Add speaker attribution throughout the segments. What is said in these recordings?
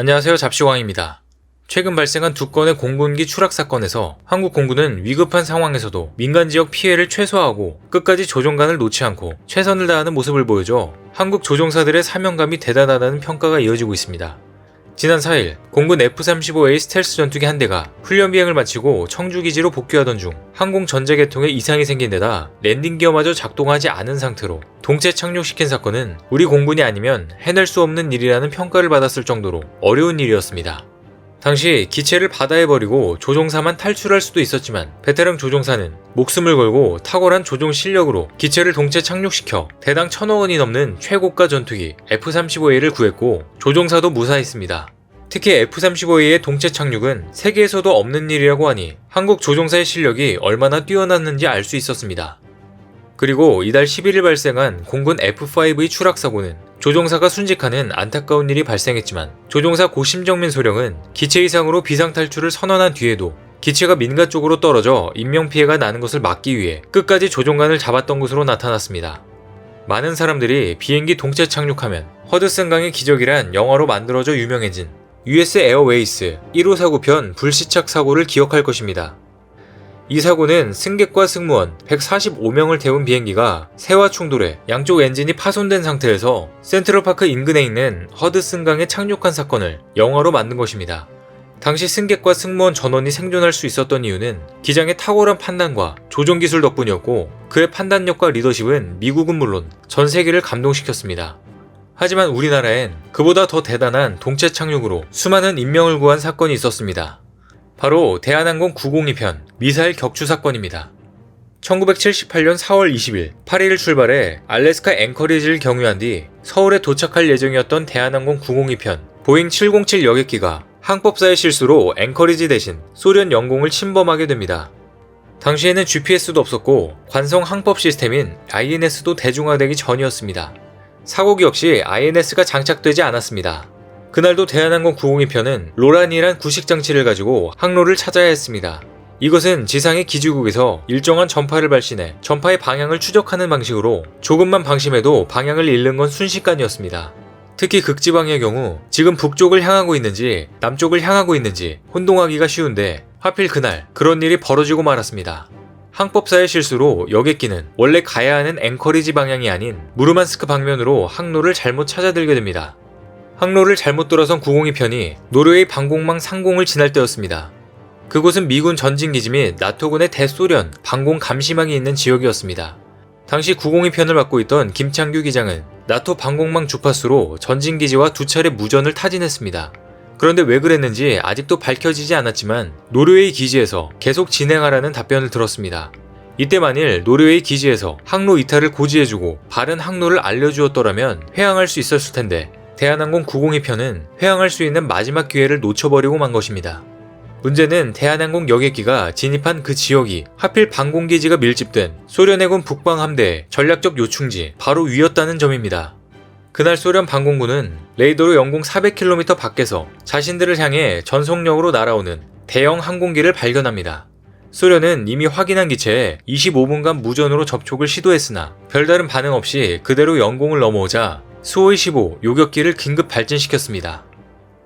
Speaker 1: 안녕하세요. 잡시광입니다. 최근 발생한 두 건의 공군기 추락 사건에서 한국 공군은 위급한 상황에서도 민간 지역 피해를 최소화하고 끝까지 조종관을 놓지 않고 최선을 다하는 모습을 보여줘 한국 조종사들의 사명감이 대단하다는 평가가 이어지고 있습니다. 지난 4일 공군 F-35A 스텔스 전투기 한 대가 훈련 비행을 마치고 청주 기지로 복귀하던 중 항공 전자 계통에 이상이 생긴 데다 랜딩 기어마저 작동하지 않은 상태로 동체 착륙시킨 사건은 우리 공군이 아니면 해낼 수 없는 일이라는 평가를 받았을 정도로 어려운 일이었습니다. 당시 기체를 바다에 버리고 조종사만 탈출할 수도 있었지만 베테랑 조종사는 목숨을 걸고 탁월한 조종 실력으로 기체를 동체 착륙시켜 대당 천억 원이 넘는 최고가 전투기 F-35A를 구했고 조종사도 무사했습니다. 특히 F-35A의 동체 착륙은 세계에서도 없는 일이라고 하니 한국 조종사의 실력이 얼마나 뛰어났는지 알 수 있었습니다. 그리고 이달 11일 발생한 공군 F5의 추락 사고는 조종사가 순직하는 안타까운 일이 발생했지만 조종사 고 심정민 소령은 기체 이상으로 비상 탈출을 선언한 뒤에도 기체가 민가 쪽으로 떨어져 인명피해가 나는 것을 막기 위해 끝까지 조종관을 잡았던 것으로 나타났습니다. 많은 사람들이 비행기 동체 착륙하면 허드슨강의 기적이란 영화로 만들어져 유명해진 US 에어웨이스 1549편 불시착 사고를 기억할 것입니다. 이 사고는 승객과 승무원 145명을 태운 비행기가 새와 충돌해 양쪽 엔진이 파손된 상태에서 센트럴파크 인근에 있는 허드슨강에 착륙한 사건을 영화로 만든 것입니다. 당시 승객과 승무원 전원이 생존할 수 있었던 이유는 기장의 탁월한 판단과 조종 기술 덕분이었고 그의 판단력과 리더십은 미국은 물론 전 세계를 감동시켰습니다. 하지만 우리나라엔 그보다 더 대단한 동체 착륙으로 수많은 인명을 구한 사건이 있었습니다. 바로 대한항공 902편 미사일 격추 사건입니다. 1978년 4월 20일 파리를 출발해 알래스카 앵커리지를 경유한 뒤 서울에 도착할 예정이었던 대한항공 902편 보잉 707 여객기가 항법사의 실수로 앵커리지 대신 소련 영공을 침범하게 됩니다. 당시에는 GPS도 없었고 관성 항법 시스템인 INS도 대중화되기 전이었습니다. 사고기 역시 INS가 장착되지 않았습니다. 그날도 대한항공 902편은 로란이란 구식 장치를 가지고 항로를 찾아야 했습니다. 이것은 지상의 기지국에서 일정한 전파를 발신해 전파의 방향을 추적하는 방식으로 조금만 방심해도 방향을 잃는 건 순식간이었습니다. 특히 극지방의 경우 지금 북쪽을 향하고 있는지 남쪽을 향하고 있는지 혼동하기가 쉬운데 하필 그날 그런 일이 벌어지고 말았습니다. 항법사의 실수로 여객기는 원래 가야 하는 앵커리지 방향이 아닌 무르만스크 방면으로 항로를 잘못 찾아들게 됩니다. 항로를 잘못 돌아선 902 편이 노르웨이 방공망 상공을 지날 때였습니다. 그곳은 미군 전진기지 및 나토군의 대소련 방공 감시망이 있는 지역이었습니다. 당시 902 편을 맡고 있던 김창규 기장은 나토 방공망 주파수로 전진기지와 두 차례 무전을 타진했습니다. 그런데 왜 그랬는지 아직도 밝혀지지 않았지만 노르웨이 기지에서 계속 진행하라는 답변을 들었습니다. 이때 만일 노르웨이 기지에서 항로 이탈을 고지해주고 바른 항로를 알려주었더라면 회항할 수 있었을 텐데 대한항공 902편은 회항할 수 있는 마지막 기회를 놓쳐버리고 만 것입니다. 문제는 대한항공 여객기가 진입한 그 지역이 하필 방공기지가 밀집된 소련해군 북방함대의 전략적 요충지 바로 위였다는 점입니다. 그날 소련 방공군은 레이더로 영공 400km 밖에서 자신들을 향해 전속력으로 날아오는 대형 항공기를 발견합니다. 소련은 이미 확인한 기체에 25분간 무전으로 접촉을 시도했으나 별다른 반응 없이 그대로 영공을 넘어오자 수호이 15 요격기를 긴급 발진시켰습니다.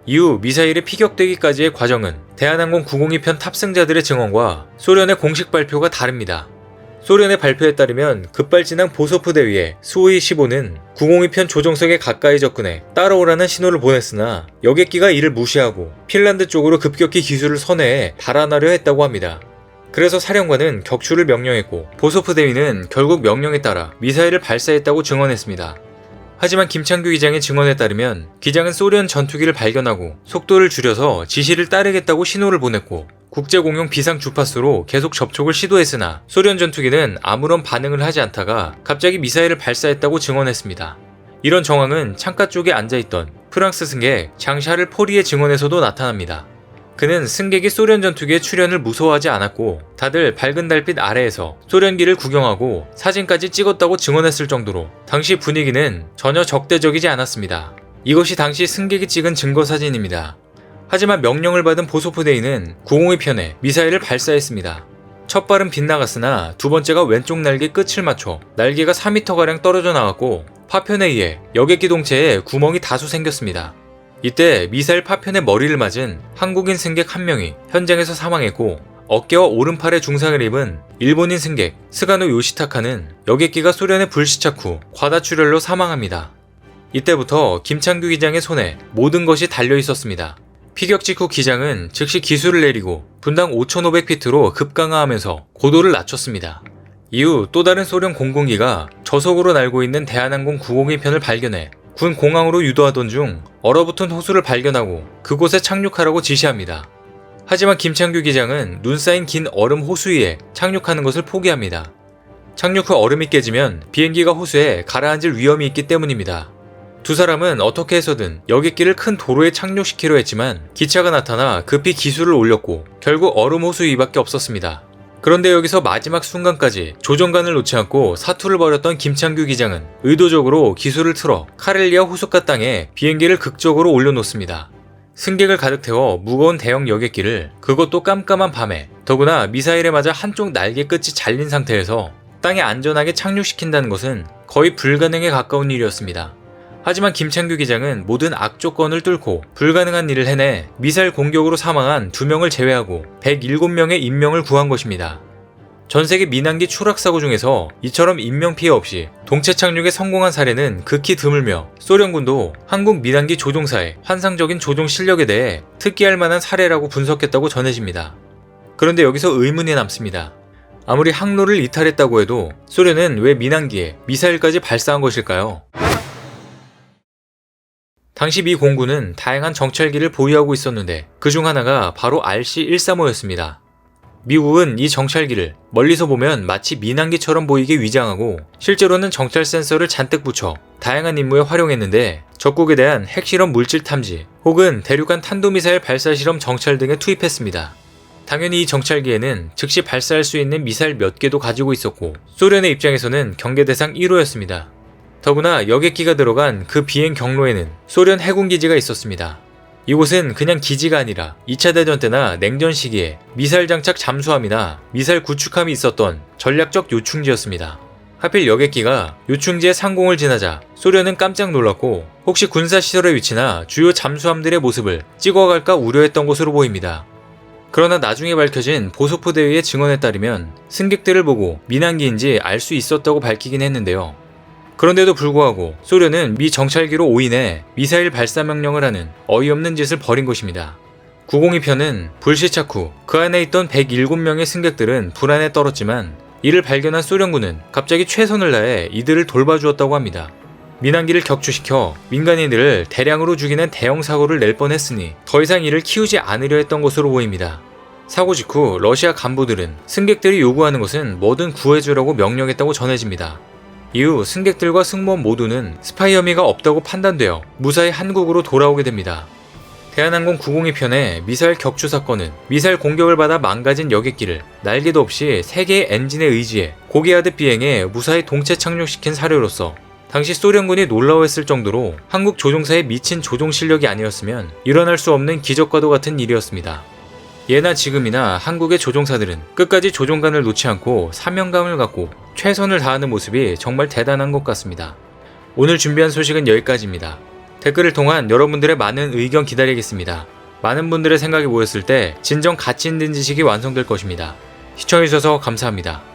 Speaker 1: 이후 미사일의 피격되기까지의 과정은 대한항공 902편 탑승자들의 증언과 소련의 공식 발표가 다릅니다. 소련의 발표에 따르면 급발진한 보소프 대위에 수호이 15는 902편 조종석에 가까이 접근해 따라오라는 신호를 보냈으나 여객기가 이를 무시하고 핀란드 쪽으로 급격히 기술을 선회해 달아나려 했다고 합니다. 그래서 사령관은 격추를 명령했고 보소프 대위는 결국 명령에 따라 미사일을 발사했다고 증언했습니다. 하지만 김창규 기장의 증언에 따르면 기장은 소련 전투기를 발견하고 속도를 줄여서 지시를 따르겠다고 신호를 보냈고 국제공용 비상 주파수로 계속 접촉을 시도했으나 소련 전투기는 아무런 반응을 하지 않다가 갑자기 미사일을 발사했다고 증언했습니다. 이런 정황은 창가 쪽에 앉아있던 프랑스 승객 장샤를 포리의 증언에서도 나타납니다. 그는 승객이 소련 전투기의 출현을 무서워하지 않았고 다들 밝은 달빛 아래에서 소련기를 구경하고 사진까지 찍었다고 증언했을 정도로 당시 분위기는 전혀 적대적이지 않았습니다. 이것이 당시 승객이 찍은 증거 사진입니다. 하지만 명령을 받은 보소프데이는 902편에 미사일을 발사했습니다. 첫 발은 빗나갔으나 두 번째가 왼쪽 날개 끝을 맞춰 날개가 4m가량 떨어져 나갔고 파편에 의해 여객 기 동체에 구멍이 다수 생겼습니다. 이때 미사일 파편에 머리를 맞은 한국인 승객 한 명이 현장에서 사망했고 어깨와 오른팔에 중상을 입은 일본인 승객 스가노 요시타카는 여객기가 소련에 불시착 후 과다출혈로 사망합니다. 이때부터 김창규 기장의 손에 모든 것이 달려 있었습니다. 피격 직후 기장은 즉시 기술을 내리고 분당 5,500피트로 급강하하면서 고도를 낮췄습니다. 이후 또 다른 소련 공군기가 저속으로 날고 있는 대한항공 902편을 발견해 군 공항으로 유도하던 중 얼어붙은 호수를 발견하고 그곳에 착륙하라고 지시합니다. 하지만 김창규 기장은 눈 쌓인 긴 얼음 호수 위에 착륙하는 것을 포기합니다. 착륙 후 얼음이 깨지면 비행기가 호수에 가라앉을 위험이 있기 때문입니다. 두 사람은 어떻게 해서든 여객기를 큰 도로에 착륙시키려 했지만 기차가 나타나 급히 기술을 올렸고 결국 얼음 호수 위밖에 없었습니다. 그런데 여기서 마지막 순간까지 조종관을 놓지 않고 사투를 벌였던 김창규 기장은 의도적으로 기술을 틀어 카렐리아 호숫가 땅에 비행기를 극적으로 올려놓습니다. 승객을 가득 태워 무거운 대형 여객기를 그것도 깜깜한 밤에 더구나 미사일에 맞아 한쪽 날개 끝이 잘린 상태에서 땅에 안전하게 착륙시킨다는 것은 거의 불가능에 가까운 일이었습니다. 하지만 김창규 기장은 모든 악조건을 뚫고 불가능한 일을 해내 미사일 공격으로 사망한 2명을 제외하고 107명의 인명을 구한 것입니다. 전 세계 민항기 추락 사고 중에서 이처럼 인명 피해 없이 동체 착륙에 성공한 사례는 극히 드물며 소련군도 한국 민항기 조종사의 환상적인 조종 실력에 대해 특기할 만한 사례라고 분석했다고 전해집니다. 그런데 여기서 의문이 남습니다. 아무리 항로를 이탈했다고 해도 소련은 왜 민항기에 미사일까지 발사한 것일까요? 당시 미 공군은 다양한 정찰기를 보유하고 있었는데 그 중 하나가 바로 RC-135였습니다. 미국은 이 정찰기를 멀리서 보면 마치 민항기처럼 보이게 위장하고 실제로는 정찰 센서를 잔뜩 붙여 다양한 임무에 활용했는데 적국에 대한 핵실험 물질 탐지 혹은 대륙간 탄도미사일 발사 실험 정찰 등에 투입했습니다. 당연히 이 정찰기에는 즉시 발사할 수 있는 미사일 몇 개도 가지고 있었고 소련의 입장에서는 경계 대상 1호였습니다. 더구나 여객기가 들어간 그 비행 경로에는 소련 해군 기지가 있었습니다. 이곳은 그냥 기지가 아니라 2차 대전 때나 냉전 시기에 미사일 장착 잠수함이나 미사일 구축함이 있었던 전략적 요충지였습니다. 하필 여객기가 요충지의 상공을 지나자 소련은 깜짝 놀랐고 혹시 군사시설의 위치나 주요 잠수함들의 모습을 찍어갈까 우려했던 것으로 보입니다. 그러나 나중에 밝혀진 보소프 대위의 증언에 따르면 승객들을 보고 민항기인지 알 수 있었다고 밝히긴 했는데요. 그런데도 불구하고 소련은 미 정찰기로 오인해 미사일 발사 명령을 하는 어이없는 짓을 벌인 것입니다. 902편은 불시착 후 그 안에 있던 107명의 승객들은 불안에 떨었지만 이를 발견한 소련군은 갑자기 최선을 다해 이들을 돌봐주었다고 합니다. 민항기를 격추시켜 민간인들을 대량으로 죽이는 대형 사고를 낼 뻔했으니 더 이상 이를 키우지 않으려 했던 것으로 보입니다. 사고 직후 러시아 간부들은 승객들이 요구하는 것은 뭐든 구해주라고 명령했다고 전해집니다. 이후 승객들과 승무원 모두는 스파이 혐의가 없다고 판단되어 무사히 한국으로 돌아오게 됩니다. 대한항공 902편의 미사일 격추 사건은 미사일 공격을 받아 망가진 여객기를 날개도 없이 3개의 엔진에 의지해 고기하듯 비행해 무사히 동체 착륙시킨 사례로서 당시 소련군이 놀라워했을 정도로 한국 조종사의 미친 조종 실력이 아니었으면 일어날 수 없는 기적과도 같은 일이었습니다. 예나 지금이나 한국의 조종사들은 끝까지 조종관을 놓지 않고 사명감을 갖고 최선을 다하는 모습이 정말 대단한 것 같습니다. 오늘 준비한 소식은 여기까지입니다. 댓글을 통한 여러분들의 많은 의견 기다리겠습니다. 많은 분들의 생각이 모였을 때 진정 가치 있는 지식이 완성될 것입니다. 시청해주셔서 감사합니다.